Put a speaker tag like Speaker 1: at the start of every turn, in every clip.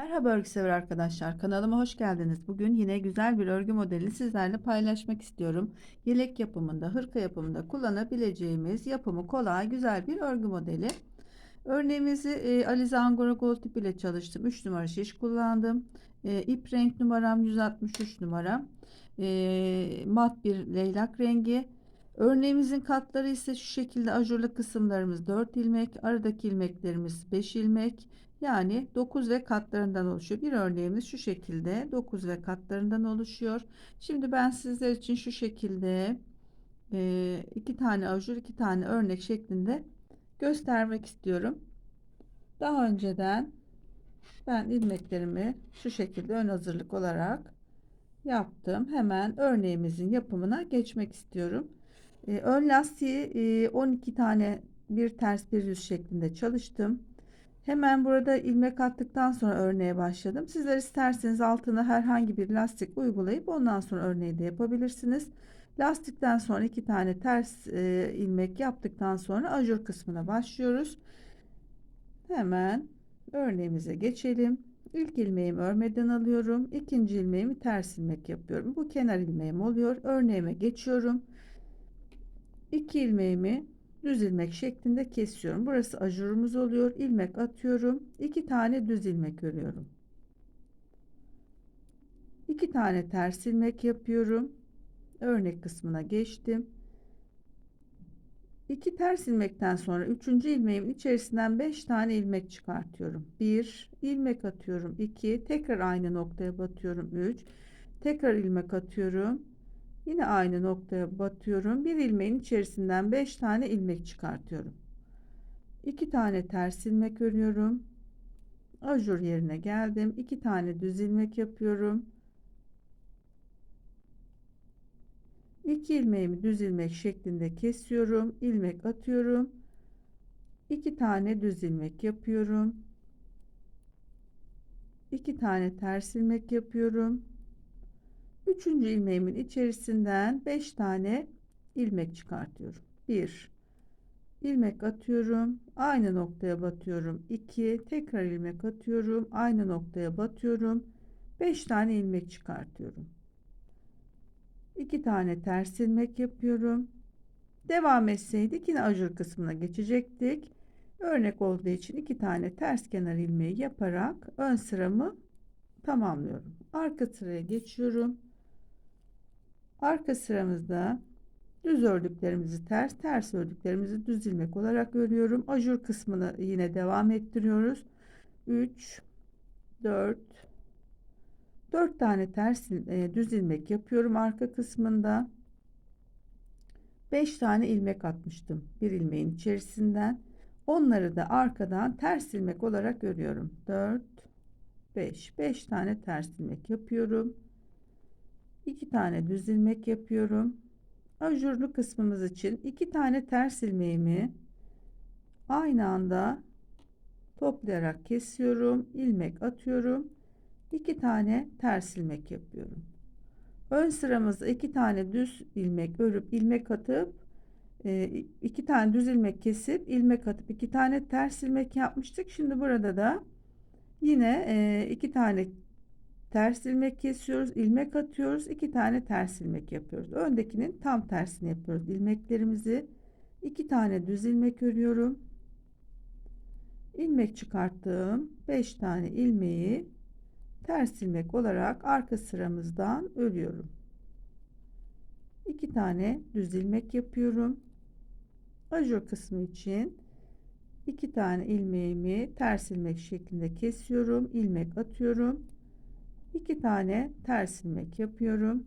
Speaker 1: Merhaba örgü sever arkadaşlar. Kanalıma hoş geldiniz. Bugün yine güzel bir örgü modeli sizlerle paylaşmak istiyorum. Yelek yapımında, hırka yapımında kullanabileceğimiz yapımı kolay, güzel bir örgü modeli. Örneğimizi e, Alize Angora Gold ip ile çalıştım. 3 numara şiş kullandım. E, ip renk numaram 163 numara. E, mat bir leylak rengi. Örneğimizin katları ise şu şekilde ajurlu kısımlarımız 4 ilmek, aradaki ilmeklerimiz 5 ilmek. Yani 9 ve katlarından oluşuyor. Bir örneğimiz şu şekilde 9 ve katlarından oluşuyor. Şimdi ben sizler için şu şekilde e, iki tane ajur, iki tane örnek şeklinde göstermek istiyorum. Daha önceden ben ilmeklerimi şu şekilde ön hazırlık olarak yaptım. Hemen örneğimizin yapımına geçmek istiyorum. E, ön lastiği e, 12 tane bir ters bir yüz şeklinde çalıştım. Hemen burada ilmek attıktan sonra örneğe başladım. Sizler isterseniz altına herhangi bir lastik uygulayıp ondan sonra örneği de yapabilirsiniz. Lastikten sonra iki tane ters e, ilmek yaptıktan sonra ajur kısmına başlıyoruz. Hemen örneğimize geçelim. İlk ilmeğimi örmeden alıyorum. İkinci ilmeğimi ters ilmek yapıyorum. Bu kenar ilmeğim oluyor. Örneğime geçiyorum. İki ilmeğimi düz ilmek şeklinde kesiyorum. Burası ajurumuz oluyor. İlmek atıyorum. iki tane düz ilmek örüyorum. iki tane ters ilmek yapıyorum. Örnek kısmına geçtim. 2 ters ilmekten sonra 3. ilmeğimin içerisinden 5 tane ilmek çıkartıyorum. 1 ilmek atıyorum. 2 tekrar aynı noktaya batıyorum. 3 tekrar ilmek atıyorum. Yine aynı noktaya batıyorum. Bir ilmeğin içerisinden 5 tane ilmek çıkartıyorum. 2 tane ters ilmek örüyorum. Ajur yerine geldim. 2 tane düz ilmek yapıyorum. 2 ilmeğimi düz ilmek şeklinde kesiyorum. ilmek atıyorum. 2 tane düz ilmek yapıyorum. 2 tane ters ilmek yapıyorum. Üçüncü ilmeğimin içerisinden 5 tane ilmek çıkartıyorum. 1 ilmek atıyorum. Aynı noktaya batıyorum. 2 tekrar ilmek atıyorum. Aynı noktaya batıyorum. 5 tane ilmek çıkartıyorum. 2 tane ters ilmek yapıyorum. Devam etseydik yine ajur kısmına geçecektik. Örnek olduğu için iki tane ters kenar ilmeği yaparak ön sıramı tamamlıyorum. Arka sıraya geçiyorum. Arka sıramızda düz ördüklerimizi ters, ters ördüklerimizi düz ilmek olarak örüyorum. Ajur kısmını yine devam ettiriyoruz. 3 4 4 tane ters e, düz ilmek yapıyorum arka kısmında. 5 tane ilmek atmıştım bir ilmeğin içerisinden. Onları da arkadan ters ilmek olarak örüyorum. 4 5 5 tane ters ilmek yapıyorum. 2 tane düz ilmek yapıyorum. Ajurlu kısmımız için 2 tane ters ilmeğimi aynı anda toplayarak kesiyorum. ilmek atıyorum. 2 tane ters ilmek yapıyorum. Ön sıramızda 2 tane düz ilmek örüp ilmek atıp 2 tane düz ilmek kesip ilmek atıp 2 tane ters ilmek yapmıştık. Şimdi burada da yine 2 tane ters ilmek kesiyoruz ilmek atıyoruz. İki tane ters ilmek yapıyoruz. Öndekinin tam tersini yapıyoruz ilmeklerimizi. İki tane düz ilmek örüyorum. İlmek çıkarttığım 5 tane ilmeği ters ilmek olarak arka sıramızdan örüyorum. İki tane düz ilmek yapıyorum. Ajur kısmı için iki tane ilmeğimi ters ilmek şeklinde kesiyorum ilmek atıyorum iki tane ters ilmek yapıyorum.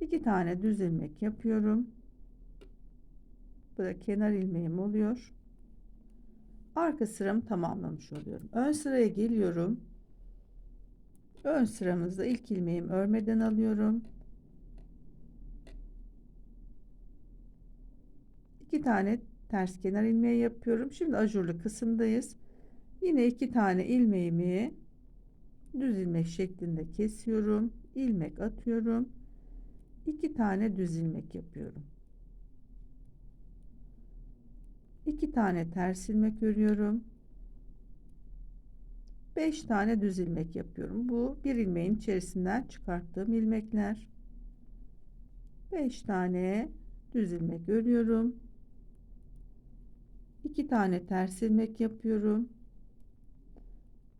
Speaker 1: iki tane düz ilmek yapıyorum. Bu da kenar ilmeğim oluyor. Arka sıramı tamamlamış oluyorum. Ön sıraya geliyorum. Ön sıramızda ilk ilmeğimi örmeden alıyorum. iki tane ters kenar ilmeği yapıyorum. Şimdi ajurlu kısımdayız. Yine iki tane ilmeğimi düz ilmek şeklinde kesiyorum ilmek atıyorum iki tane düz ilmek yapıyorum iki tane ters ilmek örüyorum 5 tane düz ilmek yapıyorum. Bu bir ilmeğin içerisinden çıkarttığım ilmekler. 5 tane düz ilmek örüyorum. 2 tane ters ilmek yapıyorum.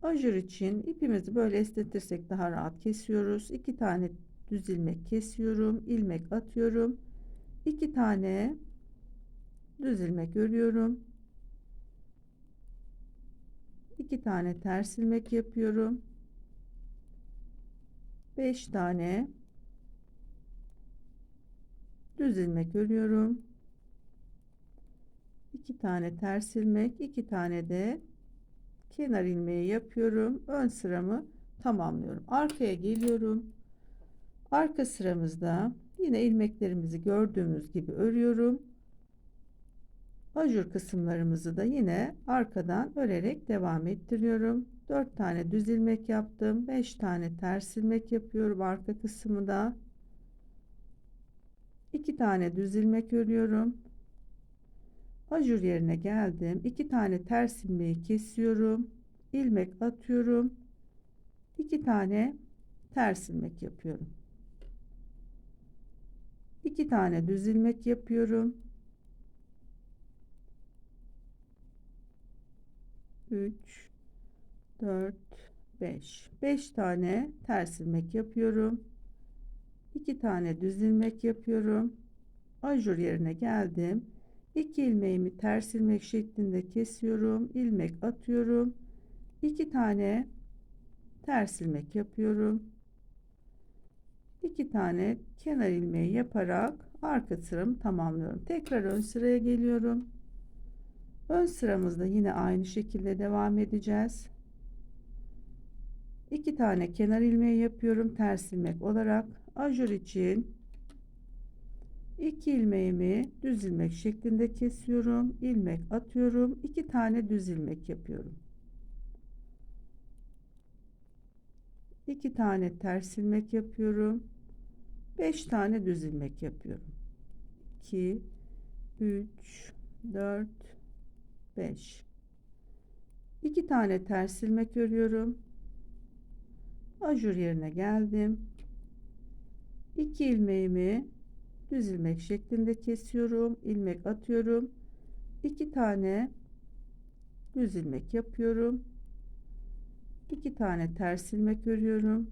Speaker 1: Ajur için ipimizi böyle esnetirsek daha rahat kesiyoruz. 2 tane düz ilmek kesiyorum. ilmek atıyorum. 2 tane düz ilmek örüyorum. 2 tane ters ilmek yapıyorum. 5 tane düz ilmek örüyorum. 2 tane ters ilmek, 2 tane de kenar ilmeği yapıyorum. Ön sıramı tamamlıyorum. Arkaya geliyorum. Arka sıramızda yine ilmeklerimizi gördüğümüz gibi örüyorum. Ajur kısımlarımızı da yine arkadan örerek devam ettiriyorum. 4 tane düz ilmek yaptım. 5 tane ters ilmek yapıyorum arka kısmı da. 2 tane düz ilmek örüyorum. Ajur yerine geldim. 2 tane ters ilmeği kesiyorum. ilmek atıyorum. 2 tane ters ilmek yapıyorum. 2 tane düz ilmek yapıyorum. 3 4 5 5 tane ters ilmek yapıyorum 2 tane düz ilmek yapıyorum ajur yerine geldim 2 ilmeğimi ters ilmek şeklinde kesiyorum ilmek atıyorum 2 tane ters ilmek yapıyorum 2 tane kenar ilmeği yaparak arka sıramı tamamlıyorum tekrar ön sıraya geliyorum Ön sıramızda yine aynı şekilde devam edeceğiz. 2 tane kenar ilmeği yapıyorum ters ilmek olarak. Ajur için 2 ilmeğimi düz ilmek şeklinde kesiyorum. ilmek atıyorum. 2 tane düz ilmek yapıyorum. 2 tane ters ilmek yapıyorum. 5 tane düz ilmek yapıyorum. 2 3 4 5 2 tane ters ilmek örüyorum ajur yerine geldim 2 ilmeğimi düz ilmek şeklinde kesiyorum ilmek atıyorum. 2 tane düz ilmek yapıyorum. 2 tane ters ilmek örüyorum.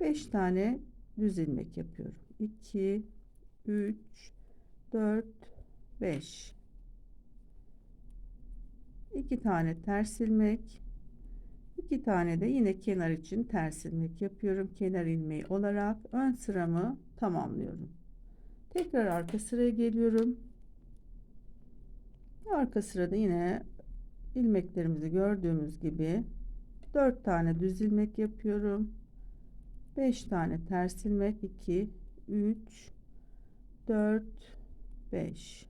Speaker 1: 5 tane düz ilmek yapıyorum. 2 3 4 5 2 tane ters ilmek. 2 tane de yine kenar için ters ilmek yapıyorum kenar ilmeği olarak. Ön sıramı tamamlıyorum tekrar arka sıraya geliyorum arka sırada yine ilmeklerimizi gördüğümüz gibi 4 tane düz ilmek yapıyorum 5 tane ters ilmek 2 3 4 5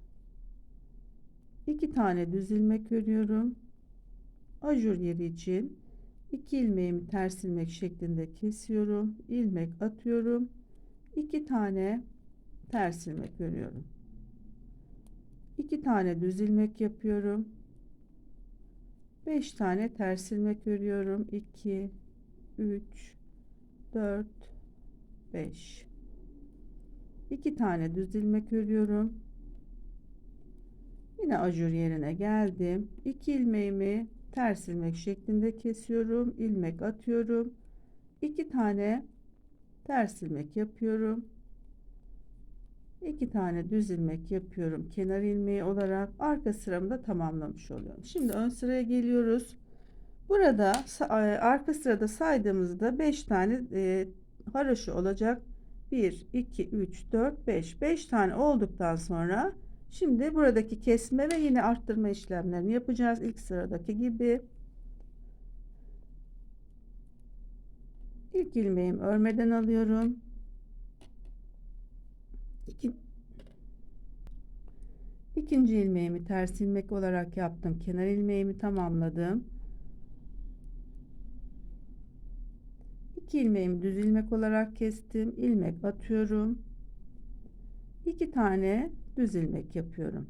Speaker 1: 2 tane düz ilmek örüyorum. Ajur yeri için 2 ilmeğimi ters ilmek şeklinde kesiyorum. ilmek atıyorum. 2 tane ters ilmek örüyorum. 2 tane düz ilmek yapıyorum. 5 tane ters ilmek örüyorum. 2 3 4 5 2 tane düz ilmek örüyorum. Yine ajur yerine geldim. 2 ilmeğimi ters ilmek şeklinde kesiyorum. ilmek atıyorum. 2 tane ters ilmek yapıyorum. 2 tane düz ilmek yapıyorum. Kenar ilmeği olarak arka sıramı da tamamlamış oluyorum. Şimdi ön sıraya geliyoruz. Burada e, arka sırada saydığımızda 5 tane e, haroşa olacak. 1 2 3 4 5 5 tane olduktan sonra Şimdi buradaki kesme ve yine arttırma işlemlerini yapacağız. İlk sıradaki gibi. İlk ilmeğimi örmeden alıyorum. İki, ikinci ilmeğimi ters ilmek olarak yaptım. Kenar ilmeğimi tamamladım. İki ilmeğimi düz ilmek olarak kestim. ilmek atıyorum. İki tane düz ilmek yapıyorum.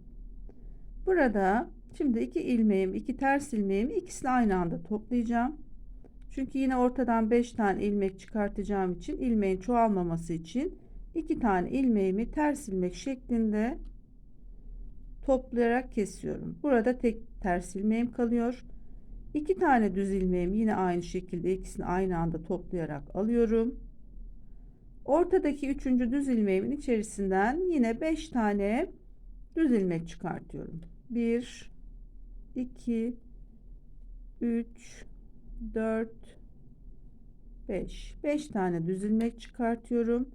Speaker 1: Burada Şimdi iki ilmeğim, iki ters ilmeğimi ikisini aynı anda toplayacağım. Çünkü yine ortadan 5 tane ilmek çıkartacağım için ilmeğin çoğalmaması için iki tane ilmeğimi ters ilmek şeklinde toplayarak kesiyorum. Burada tek ters ilmeğim kalıyor. İki tane düz ilmeğim yine aynı şekilde ikisini aynı anda toplayarak alıyorum. Ortadaki üçüncü düz ilmeğimin içerisinden yine 5 tane düz ilmek çıkartıyorum. 1 2 3 4 5 5 tane düz ilmek çıkartıyorum.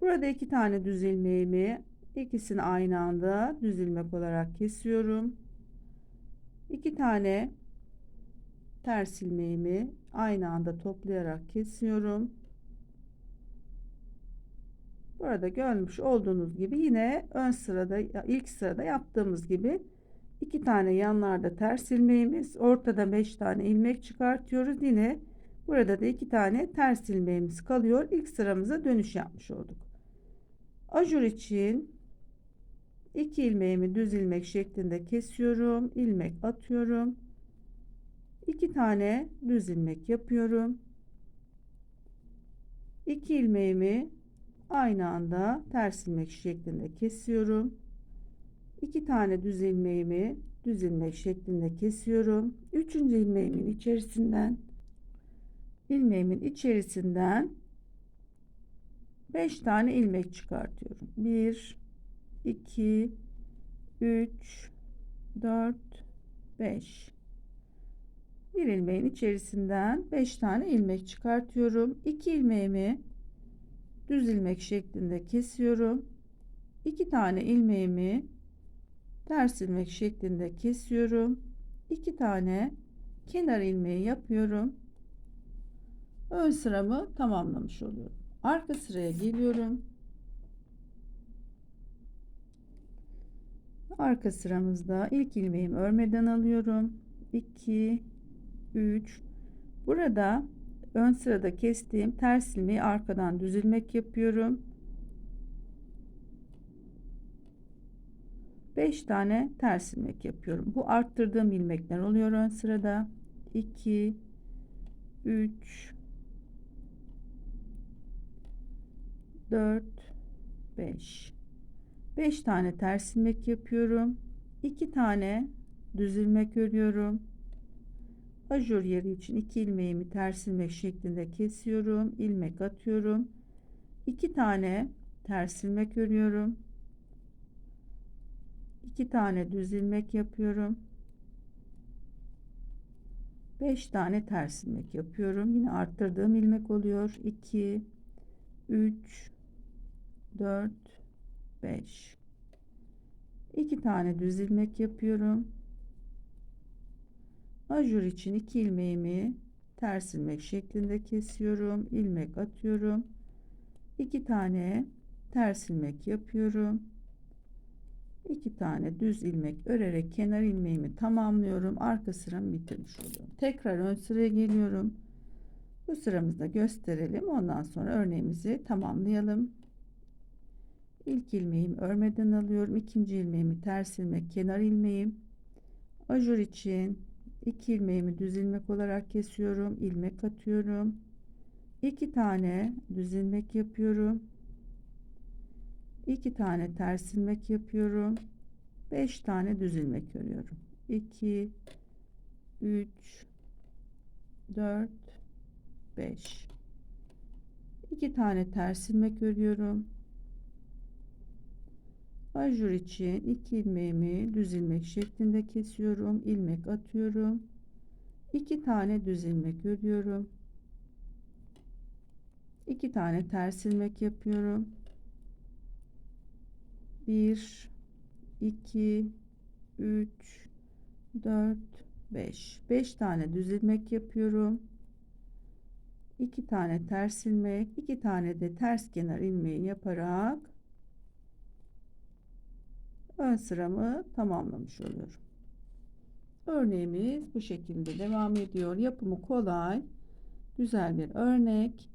Speaker 1: Burada iki tane düz ilmeğimi ikisini aynı anda düz ilmek olarak kesiyorum. 2 tane ters ilmeğimi aynı anda toplayarak kesiyorum. Burada görmüş olduğunuz gibi yine ön sırada ilk sırada yaptığımız gibi iki tane yanlarda ters ilmeğimiz ortada 5 tane ilmek çıkartıyoruz. Yine burada da iki tane ters ilmeğimiz kalıyor. İlk sıramıza dönüş yapmış olduk. Ajur için iki ilmeğimi düz ilmek şeklinde kesiyorum. İlmek atıyorum. İki tane düz ilmek yapıyorum. İki ilmeğimi aynı anda ters ilmek şeklinde kesiyorum. İki tane düz ilmeğimi düz ilmek şeklinde kesiyorum. Üçüncü ilmeğimin içerisinden ilmeğimin içerisinden 5 tane ilmek çıkartıyorum. 1 2 3 4 5 bir ilmeğin içerisinden 5 tane ilmek çıkartıyorum. 2 ilmeğimi düz ilmek şeklinde kesiyorum. 2 tane ilmeğimi ters ilmek şeklinde kesiyorum. 2 tane kenar ilmeği yapıyorum. Ön sıramı tamamlamış oluyorum. Arka sıraya geliyorum. Arka sıramızda ilk ilmeğimi örmeden alıyorum. 2 3 Burada ön sırada kestiğim ters ilmeği arkadan düz ilmek yapıyorum. 5 tane ters ilmek yapıyorum. Bu arttırdığım ilmekler oluyor ön sırada. 2 3 4 5 5 tane ters ilmek yapıyorum. 2 tane düz ilmek örüyorum ajur yeri için iki ilmeğimi ters ilmek şeklinde kesiyorum ilmek atıyorum iki tane ters ilmek örüyorum iki tane düz ilmek yapıyorum 5 tane ters ilmek yapıyorum yine arttırdığım ilmek oluyor 2 3 4 5 2 tane düz ilmek yapıyorum Ajur için iki ilmeğimi ters ilmek şeklinde kesiyorum. ilmek atıyorum. iki tane ters ilmek yapıyorum. İki tane düz ilmek örerek kenar ilmeğimi tamamlıyorum. Arka sıramı bitirmiş oluyorum. Tekrar ön sıraya geliyorum. Bu sıramızda gösterelim. Ondan sonra örneğimizi tamamlayalım. İlk ilmeğimi örmeden alıyorum. ikinci ilmeğimi ters ilmek kenar ilmeğim. Ajur için 2 ilmeğimi düz ilmek olarak kesiyorum ilmek atıyorum 2 tane düz ilmek yapıyorum 2 tane ters ilmek yapıyorum 5 tane düz ilmek örüyorum 2 3 4 5 2 tane ters ilmek örüyorum Ajur için iki ilmeğimi düz ilmek şeklinde kesiyorum. ilmek atıyorum. iki tane düz ilmek örüyorum. iki tane ters ilmek yapıyorum. 1 2 3 4 5 5 tane düz ilmek yapıyorum. 2 tane ters ilmek, 2 tane de ters kenar ilmeği yaparak ön sıramı tamamlamış oluyorum. Örneğimiz bu şekilde devam ediyor. Yapımı kolay. Güzel bir örnek.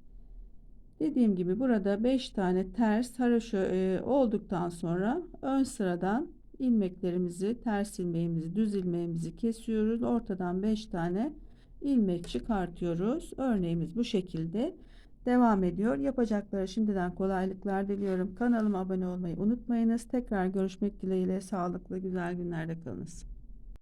Speaker 1: Dediğim gibi burada 5 tane ters haroşa e, olduktan sonra ön sıradan ilmeklerimizi, ters ilmeğimizi, düz ilmeğimizi kesiyoruz. Ortadan 5 tane ilmek çıkartıyoruz. Örneğimiz bu şekilde devam ediyor. Yapacaklara şimdiden kolaylıklar diliyorum. Kanalıma abone olmayı unutmayınız. Tekrar görüşmek dileğiyle sağlıklı güzel günlerde kalınız.